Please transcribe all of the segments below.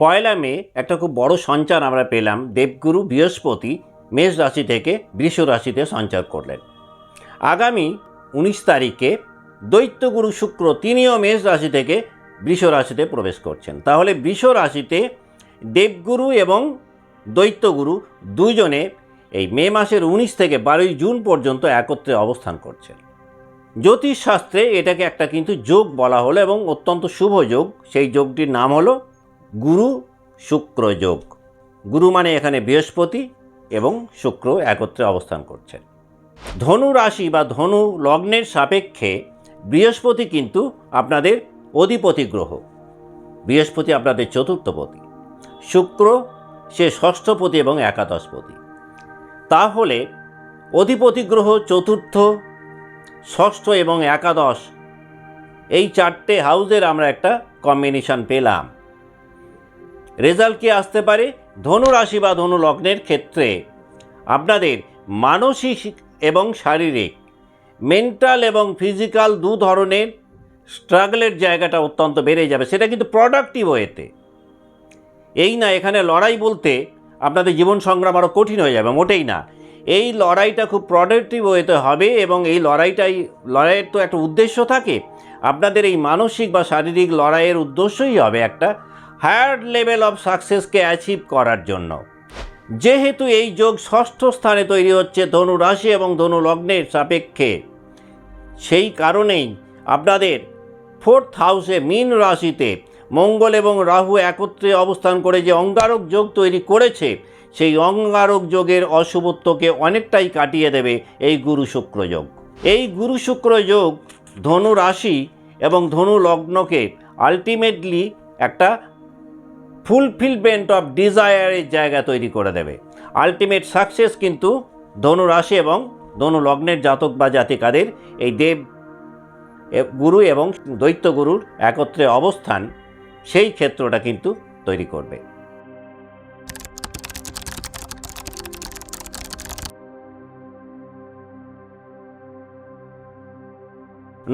পয়লা মে একটা খুব বড় সঞ্চার আমরা পেলাম। দেবগুরু বৃহস্পতি মেষ রাশি থেকে বৃষ রাশিতে সঞ্চার করলেন। আগামী উনিশ তারিখে দৈত্যগুরু শুক্র তিনিও মেষ রাশি থেকে বৃষ রাশিতে প্রবেশ করছেন। তাহলে বৃষ রাশিতে দেবগুরু এবং দৈত্যগুরু দুজনে এই মে মাসের উনিশ থেকে বারোই জুন পর্যন্ত একত্রে অবস্থান করছেন। জ্যোতিষশাস্ত্রে এটাকে একটা কিন্তু যোগ বলা হলো এবং অত্যন্ত শুভ যোগ। সেই যোগটির নাম হলো গুরু, শুক্র যোগ। গুরু মানে এখানে বৃহস্পতি এবং শুক্র একত্রে অবস্থান করছেন ধনু রাশি বা ধনু লগ্নের সাপেক্ষে বৃহস্পতি কিন্তু আপনাদের অধিপতি গ্রহ। বৃহস্পতি আপনাদের চতুর্থপতি শুক্র, সে ষষ্ঠপতি এবং একাদশপতি তাহলে অধিপতি গ্রহ চতুর্থ, ষষ্ঠ এবং একাদশ, এই চারটে হাউজের আমরা একটা কম্বিনেশন পেলাম। রেজাল্ট কি আসতে পারে? ধনু রাশি বা ধনু লগ্নের ক্ষেত্রে। আপনাদের মানসিক এবং শারীরিক, মেন্টাল এবং ফিজিক্যাল দু ধরনের স্ট্রাগলের জায়গাটা অত্যন্ত বেড়ে যাবে। সেটা কিন্তু প্রোডাক্টিভ ওয়েতে। এই না, এখানে লড়াই বলতে আপনাদের জীবন সংগ্রাম আরও কঠিন হয়ে যাবে, মোটেই না। এই লড়াইটা খুব প্রোডাক্টিভ ওয়েতে হবে এবং এই লড়াইটাই, লড়াইয়ের তো একটা উদ্দেশ্য থাকে। আপনাদের এই মানসিক বা শারীরিক লড়াইয়ের উদ্দেশ্যই হবে একটা হায়ার লেভেল অফ সাকসেসকে অ্যাচিভ করার জন্য। যেহেতু এই যোগ ষষ্ঠ স্থানে তৈরি হচ্ছে ধনু রাশি এবং ধনু লগ্নের সাপেক্ষে, সেই কারণেই আপনাদের ফোর্থ হাউসে মীন রাশিতে মঙ্গল এবং রাহু একত্রে অবস্থান করে যে অঙ্গারক যোগ তৈরি করেছে, সেই অঙ্গারক যোগের অশুভত্বকে অনেকটাই কাটিয়ে দেবে এই গুরু শুক্র যোগ। এই গুরু শুক্র যোগ ধনু রাশি এবং ধনু লগ্নকে আলটিমেটলি একটা ফুলফিলমেন্ট অফ ডিজায়ারের জায়গা তৈরি করে দেবে। আলটিমেট সাকসেস কিন্তু ধনু রাশি এবং ধনু লগ্নের জাতক বা জাতিকাদের এই দেব গুরু এবং দৈত্য গুরুর একত্রে অবস্থান সেই ক্ষেত্রটা কিন্তু তৈরি করবে।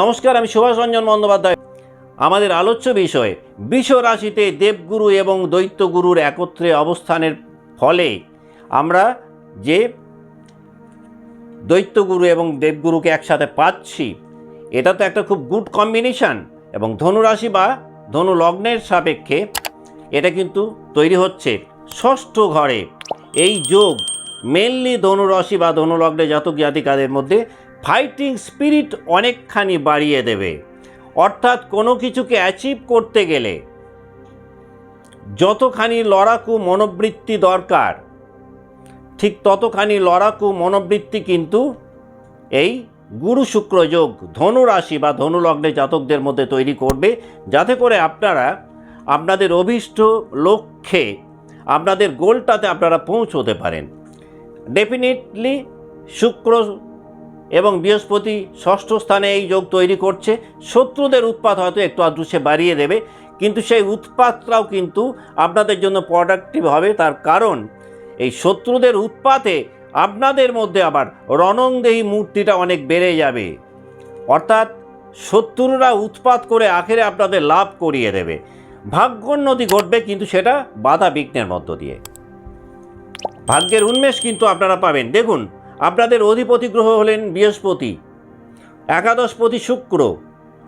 নমস্কার, আমি সুভাষ রঞ্জন বন্দ্যোপাধ্যায়। আমাদের আলোচ্য বিষয় বৃষ রাশিতে দেবগুরু এবং দৈত্যগুরুর একত্রে অবস্থানের ফলে আমরা যে দৈত্যগুরু এবং দেবগুরুকে একসাথে পাচ্ছি, এটা তো একটা খুব গুড কম্বিনেশান এবং ধনুরাশি বা ধনু লগ্নের সাপেক্ষে এটা কিন্তু তৈরি হচ্ছে ষষ্ঠ ঘরে। এই যোগ মেনলি ধনুরাশি বা ধনুলগ্নে জাতক জাতিকাদের মধ্যে ফাইটিং স্পিরিট অনেকখানি বাড়িয়ে দেবে। অর্থাৎ কোনো কিছুকে অ্যাচিভ করতে গেলে যতখানি লড়াকু মনোবৃত্তি দরকার, ঠিক ততখানি লড়াকু মনোবৃত্তি কিন্তু এই গুরু শুক্র যোগ ধনু বা ধনুলগ্নে জাতকদের মধ্যে তৈরি করবে, যাতে করে আপনারা আপনাদের অভীষ্ট লক্ষ্যে আপনাদের গোলটাতে আপনারা পৌঁছতে পারেন। ডেফিনেটলি শুক্র এবং বৃহস্পতি ষষ্ঠ স্থানে এই যোগ তৈরি করছে। শত্রুদের উৎপাত হয়তো একটু আধটু সে বাড়িয়ে দেবে, কিন্তু সেই উৎপাতটাও কিন্তু আপনাদের জন্য প্রোডাক্টিভ হবে। তার কারণ, এই শত্রুদের উৎপাতে আপনাদের মধ্যে আবার রণংদেহী মূর্তিটা অনেক বেড়ে যাবে। অর্থাৎ শত্রুরা উৎপাত করে আখেরে আপনাদের লাভ করিয়ে দেবে। ভাগ্যোন্নতি ঘটবে কিন্তু সেটা বাধা বিঘ্নের মধ্য দিয়ে। ভাগ্যের উন্মেষ কিন্তু আপনারা পাবেন। দেখুন আপনাদের অধিপতি গ্রহ হলেন বৃহস্পতি একাদশপতি শুক্র,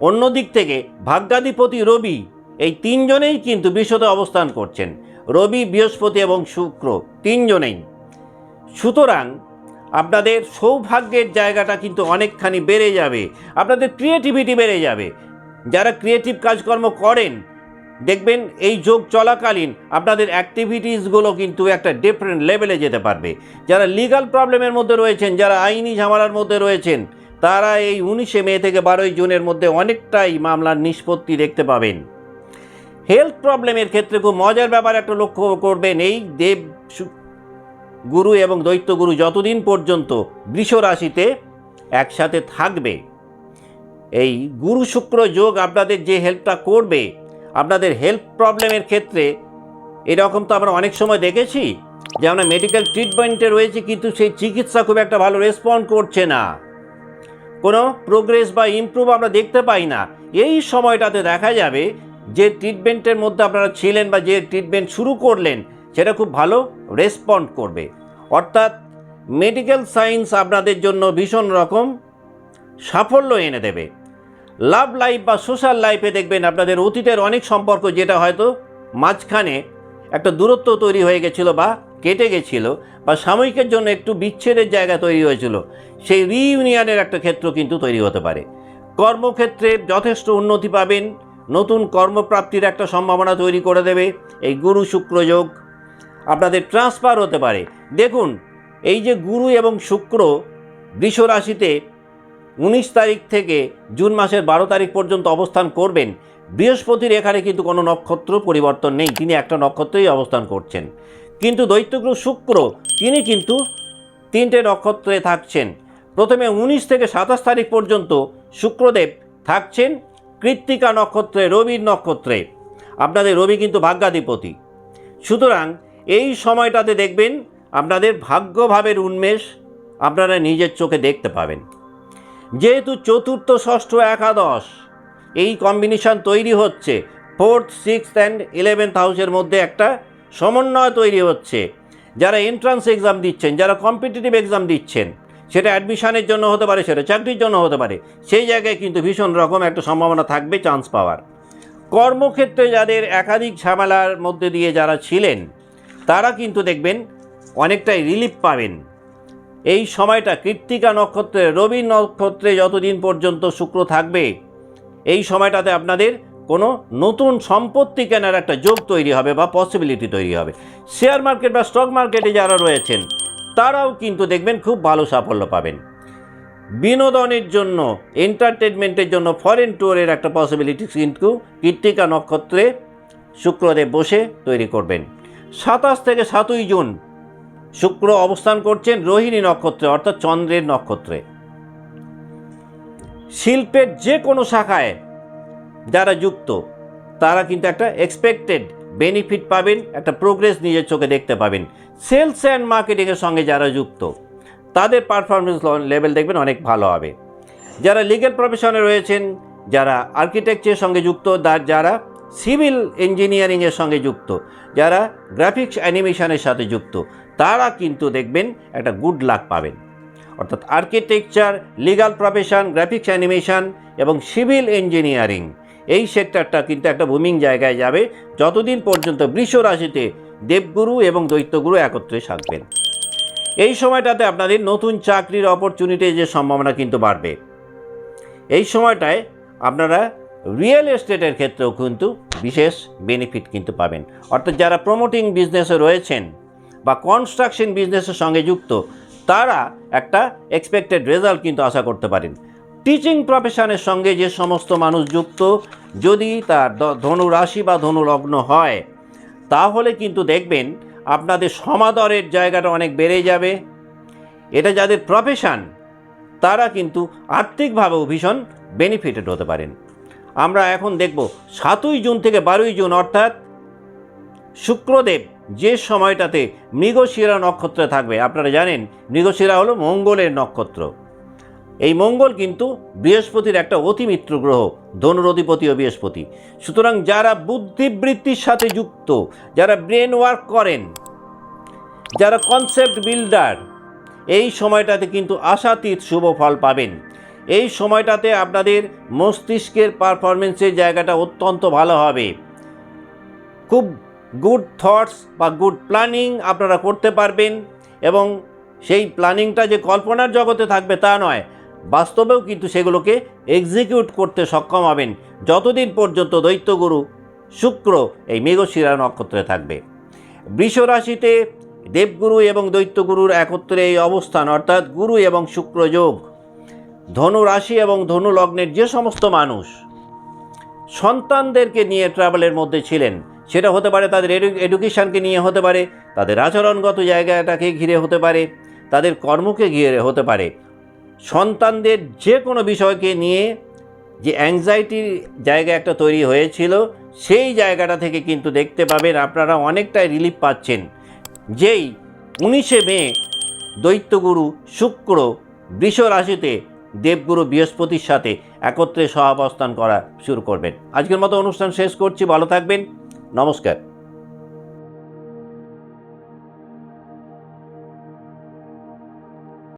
অন্য দিক থেকে ভাগ্যাধিপতি রবি। এই তিনজনেই কিন্তু বিশদে অবস্থান করছেন, রবি, বৃহস্পতি এবং শুক্র, তিনজনেই। সুতরাং আপনাদের সৌভাগ্যের জায়গাটা কিন্তু অনেকখানি বেড়ে যাবে, আপনাদের ক্রিয়েটিভিটি বেড়ে যাবে। যারা ক্রিয়েটিভ কাজকর্ম করেন দেখবেন এই যোগ চলাকালীন আপনাদের অ্যাক্টিভিটিসগুলো কিন্তু একটা ডিফারেন্ট লেভেলে যেতে পারবে। যারা লিগাল প্রবলেমের মধ্যে রয়েছেন, যারা আইনি ঝামেলার মধ্যে রয়েছেন, তারা এই উনিশে মে থেকে বারোই জুনের মধ্যে অনেকটাই মামলার নিষ্পত্তি দেখতে পাবেন। হেলথ প্রবলেমের ক্ষেত্রে খুব মজার ব্যাপার একটা লক্ষ্য করবেন, এই দেব গুরু এবং দৈত্য গুরু যতদিন পর্যন্ত বৃষ রাশিতে একসাথে থাকবে, এই গুরু শুক্র যোগ আপনাদের যে হেল্পটা করবে আপনাদের হেলথ প্রবলেমের ক্ষেত্রে এরকম তো আমরা অনেক সময় দেখেছি যে আমরা মেডিকেল ট্রিটমেন্টে রয়েছে কিন্তু সেই চিকিৎসা খুব একটা ভালো রেসপন্ড করছে না। কোনো প্রোগ্রেস বা ইমপ্রুভ আমরা দেখতে পাই না। এই সময়টাতে দেখা যাবে যে ট্রিটমেন্টের মধ্যে আপনারা ছিলেন বা যে ট্রিটমেন্ট শুরু করলেন, সেটা খুব ভালো রেসপন্ড করবে। অর্থাৎ মেডিকেল সায়েন্স আপনাদের জন্য ভীষণ রকম সাফল্য এনে দেবে। লাভ লাইফ বা সোশ্যাল লাইফে দেখবেন আপনাদের অতীতের অনেক সম্পর্ক যেটা হয়তো মাঝখানে একটা দূরত্ব তৈরি হয়ে গেছিল বা কেটে গেছিল বা সাময়িকের জন্য একটু বিচ্ছেদের জায়গা তৈরি হয়েছিল, সেই রিইউনিয়নের একটা ক্ষেত্র কিন্তু তৈরি হতে পারে। কর্মক্ষেত্রে যথেষ্ট উন্নতি পাবেন, নতুন কর্মপ্রাপ্তির একটা সম্ভাবনা তৈরি করে দেবে, এই গুরু শুক্র যোগ আপনাদের ট্রান্সফার হতে পারে। দেখুন, এই যে গুরু এবং শুক্র বৃষ রাশিতে উনিশ তারিখ থেকে জুন মাসের বারো তারিখ পর্যন্ত অবস্থান করবেন। বৃহস্পতির এখানে কিন্তু কোনো নক্ষত্র পরিবর্তন নেই, তিনি একটা নক্ষত্রেই অবস্থান করছেন। কিন্তু দৈত্যগ্রহ শুক্র, তিনি কিন্তু তিনটে নক্ষত্রে থাকছেন। প্রথমে উনিশ থেকে সাতাশ তারিখ পর্যন্ত শুক্রদেব থাকছেন, কৃত্তিকা নক্ষত্রে, রবির নক্ষত্রে। আপনাদের রবি কিন্তু ভাগ্যাধিপতি। সুতরাং এই সময়টাতে দেখবেন আপনাদের ভাগ্যভাবের উন্মেষ আপনারা নিজের চোখে দেখতে পাবেন। যেহেতু চতুর্থ, ষষ্ঠ, একাদশ। এই কম্বিনেশন তৈরি হচ্ছে। ফোর্থ সিক্সথ অ্যান্ড ইলেভেন্থ হাউসের মধ্যে একটা সমন্বয় তৈরি হচ্ছে। যারা এন্ট্রান্স এক্সাম দিচ্ছেন, যারা কম্পিটিটিভ এক্সাম দিচ্ছেন, সেটা অ্যাডমিশনের জন্য হতে পারে, সেটা চাকরির জন্য হতে পারে, সেই জায়গায় কিন্তু ভীষণ রকম একটা সম্ভাবনা থাকবে চান্স পাওয়ার। কর্মক্ষেত্রে যাদের একাধিক ঝামেলার মধ্যে দিয়ে যারা ছিলেন, তারা কিন্তু দেখবেন অনেকটাই রিলিফ পাবেন। এই সময়টা কৃত্তিকা নক্ষত্রে, রবি নক্ষত্রে যতদিন পর্যন্ত শুক্র থাকবে, এই সময়টাতে আপনাদের কোনো নতুন সম্পত্তি কেনার একটা যোগ তৈরি হবে বা পসিবিলিটি তৈরি হবে। শেয়ার মার্কেট বা স্টক মার্কেটে যারা রয়েছেন, তারাও কিন্তু দেখবেন খুব ভালো সাফল্য পাবেন। বিনোদনের জন্য এন্টারটেনমেন্টের জন্য ফরেন ট্যুরের একটা পসিবিলিটি কিন্তু কৃত্তিকা নক্ষত্রে শুক্রদেব বসে তৈরি করবেন। সাতাশ থেকে সাতই জুন শুক্র অবস্থান করছেন রোহিণী নক্ষত্রে, অর্থাৎ চন্দ্রের নক্ষত্রে। শিল্পের যে কোনো শাখায় যারা যুক্ত, তারা কিন্তু একটা এক্সপেক্টেড বেনিফিট পাবেন, একটা প্রোগ্রেস নিজের চোখে দেখতে পাবেন। সেলস অ্যান্ড মার্কেটিংয়ের সঙ্গে যারা যুক্ত, তাদের পারফরমেন্স লেভেল দেখবেন অনেক ভালো হবে। যারা লিগেল প্রফেশনে রয়েছেন, যারা আর্কিটেকচারের সঙ্গে যুক্ত যারা সিভিল ইঞ্জিনিয়ারিংয়ের সঙ্গে যুক্ত, যারা গ্রাফিক্স অ্যানিমেশনের সাথে যুক্ত তারা কিন্তু দেখবেন একটা গুড লাক পাবেন। অর্থাৎ architecture legal profession graphics animation এবং সিভিল ইঞ্জিনিয়ারিং এই সেক্টরটা কিন্তু একটা বুমিং জায়গায় যাবে। যতদিন পর্যন্ত বৃষ রাশিতে দেবগুরু এবং দৈত্যগুরু একত্রে থাকবেন। এই সময়টাতে আপনাদের নতুন চাকরির অপরচুনিটি যে সম্ভাবনা কিন্তু বাড়বে। এই সময়টায় আপনারা রিয়েল এস্টেটের ক্ষেত্রেও কিন্তু বিশেষ বেনিফিট কিন্তু পাবেন। অর্থাৎ যারা প্রমোটিং বিজনেসে রয়েছেন বা কনস্ট্রাকশন বিজনেসের সঙ্গে যুক্ত, তারা একটা এক্সপেক্টেড রেজাল্ট কিন্তু আশা করতে পারেন। টিচিং প্রফেশনের সঙ্গে যে সমস্ত মানুষ যুক্ত, যদি তার দ- ধনু রাশি বা ধনু লগ্ন হয়, তাহলে কিন্তু দেখবেন আপনাদের সমাদরের জায়গাটা অনেক বেড়ে যাবে। এটা যাদের প্রফেশন তারা কিন্তু আর্থিকভাবেও ভীষণ বেনিফিটেড হতে পারেন। আমরা এখন দেখব সাতই জুন থেকে বারোই জুন, অর্থাৎ শুক্রদেব যে সময়টাতে মৃগশিরা নক্ষত্রে থাকবে, আপনারা জানেন, মৃগশিরা হলো মঙ্গলের নক্ষত্র। এই মঙ্গল কিন্তু বৃহস্পতির একটা অতিমিত্র গ্রহ ধনুর অধিপতিও বৃহস্পতি। সুতরাং যারা বুদ্ধিবৃত্তির সাথে যুক্ত, যারা ব্রেন ওয়ার্ক করেন, যারা কনসেপ্ট বিল্ডার, এই সময়টাতে কিন্তু আশাতীত শুভ ফল পাবেন। এই সময়টাতে আপনাদের মস্তিষ্কের পারফরমেন্সের জায়গাটা অত্যন্ত ভালো হবে। খুব গুড থটস বা গুড প্ল্যানিং আপনারা করতে পারবেন এবং সেই প্ল্যানিংটা যে কল্পনার জগতে থাকবে তা নয়, বাস্তবেও কিন্তু সেগুলোকে এক্সিকিউট করতে সক্ষম হবেন। যতদিন পর্যন্ত দৈত্যগুরু শুক্র এই মেঘশিরা নক্ষত্রে থাকবে। বৃষ রাশিতে দেবগুরু এবং দৈত্যগুরুর একত্রে এই অবস্থান, অর্থাৎ গুরু এবং শুক্র যোগ। ধনু রাশি এবং ধনু লগ্নের যে সমস্ত মানুষ সন্তানদেরকে নিয়ে ট্রাভেলের মধ্যে ছিলেন সেটা হতে পারে তাদের এডু- এডুকেশনকে নিয়ে হতে পারে, তাদের আচরণগত জায়গাটাকে ঘিরে হতে পারে, তাদের কর্মকে ঘিরে হতে পারে। সন্তানদের যে কোনো বিষয়কে নিয়ে যে অ্যাংজাইটির জায়গা একটা তৈরি হয়েছিল, সেই জায়গাটা থেকে কিন্তু দেখতে পাবেন আপনারা অনেকটাই রিলিফ পাচ্ছেন। যেই উনিশে মে দৈত্যগুরু শুক্র বৃষ রাশিতে দেবগুরু বৃহস্পতির সাথে একত্রে সহাবস্থান করা শুরু করবেন। আজকের মতো অনুষ্ঠান শেষ করছি, ভালো থাকবেন। নমস্কার।